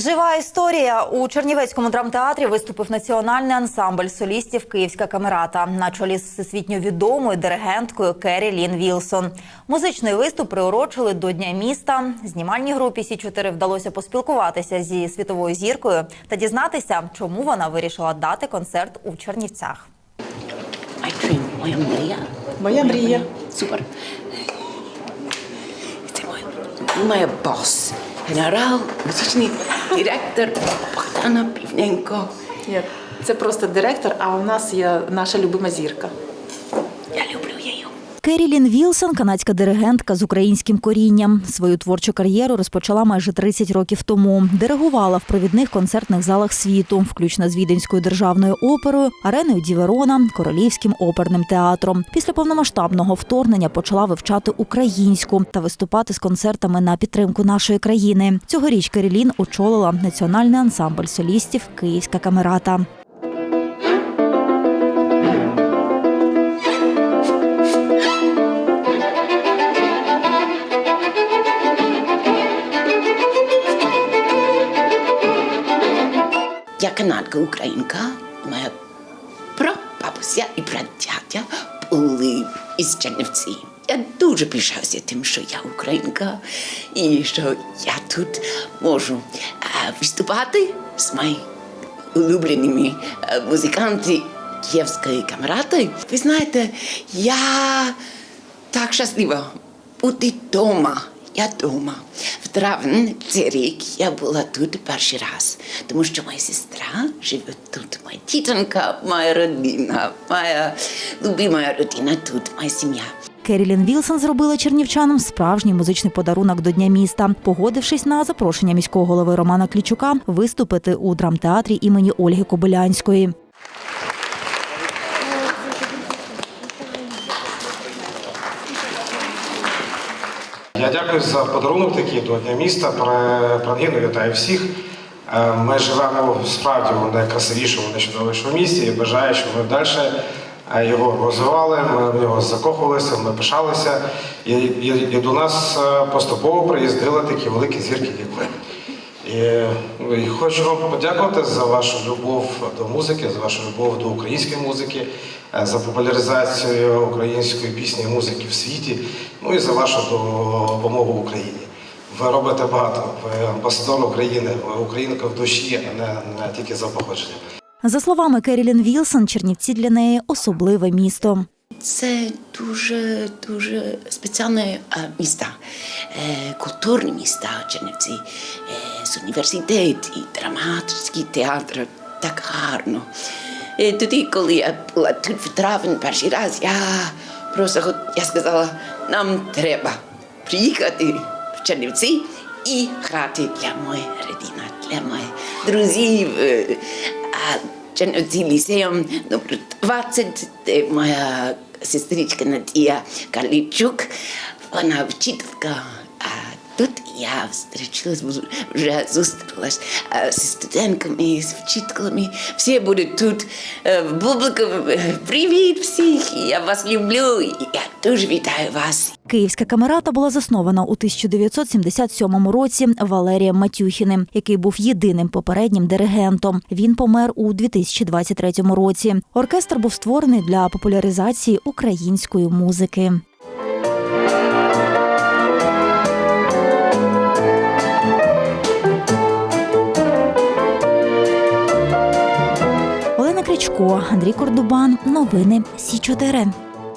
Жива історія у Чернівецькому драмтеатрі виступив національний ансамбль солістів Київська камерата на чолі з всесвітньо відомою диригенткою Керрі Лін Вілсон. Музичний виступ приурочили до Дня міста. Знімальній групі Сі 4 вдалося поспілкуватися зі світовою зіркою та дізнатися, чому вона вирішила дати концерт у Чернівцях. Моя мрія. Моя мрія. Супер. Це моя, моя бос, генерал, музичний директор Богдана Півненко. Це просто директор, а у нас є наша любима зірка. Я люблю її. Керрі Лін Вілсон, канадська диригентка з українським корінням. Свою творчу кар'єру розпочала майже 30 років тому. Диригувала в провідних концертних залах світу, включно з Віденською державною оперою, ареною Ді Верона, Королівським оперним театром. Після повномасштабного вторгнення почала вивчати українську та виступати з концертами на підтримку нашої країни. Цьогоріч Керрі Лін очолила національний ансамбль солістів Київська камерата. Канадка українка, моя прабабуся і прадядя були із Чернівці. Я дуже пишаюся тим, що я українка, і що я тут можу е, виступати з моїми улюбленими е, музикантами Київської камерати. Ви знаєте, я так щаслива бути вдома. Я вдома. В травні цей рік я була тут перший раз, тому що моя сестра живе тут, моя тітонька, моя родина, моя любима родина тут, моя сім'я. Керілін Вілсон зробила чернівчанам справжній музичний подарунок до Дня міста, погодившись на запрошення міського голови Романа Клічука виступити у драмтеатрі імені Ольги Кобилянської. Я дякую за подарунок такий до Дня міста. Прогину вітаю всіх. Е, Ми живемо справді в найкрасивішому, найчудовішому місті і бажаю, щоб ми далі е, його розвивали, ми в нього закохувалися, ми пишалися. І, і, і до нас е, поступово приїздили такі великі зірки, як ви. І, ну, хочу вам подякувати за вашу любов до музики, за вашу любов до української музики, е, за популяризацію української пісні і музики в світі, ну і за вашу допомогу Україні. Ви робите багато, ви амбасадор України, ви українка в душі, а не, тільки за походженням. За словами Керілін Вілсон, Чернівці для неї особливе місто. Це дуже дуже спеціальне е, міста, е, культурні міста Чернівці, е, з університет і драматичний театр так гарно. Тоді, коли я була тут в травні перший раз, я просто я сказала, нам треба приїхати в Чернівці і грати для моєї родини, для моїх друзів. Чернівці ліцеєм номер 20, де моя сестричка Надія Калічук, вона вчителька. Тут я зустрічалась, вже зустрілась е, зі студентками, з вчителями. Всі будуть тут. Е, Бублика, е, привіт всіх! Я вас люблю. Я дуже вітаю вас. Київська камерата була заснована у 1977 році Валерієм Матюхіним, який був єдиним попереднім диригентом. Він помер у 2023 році. Оркестр був створений для популяризації української музики. Олена Андрій Кордубан. Новини Сі 4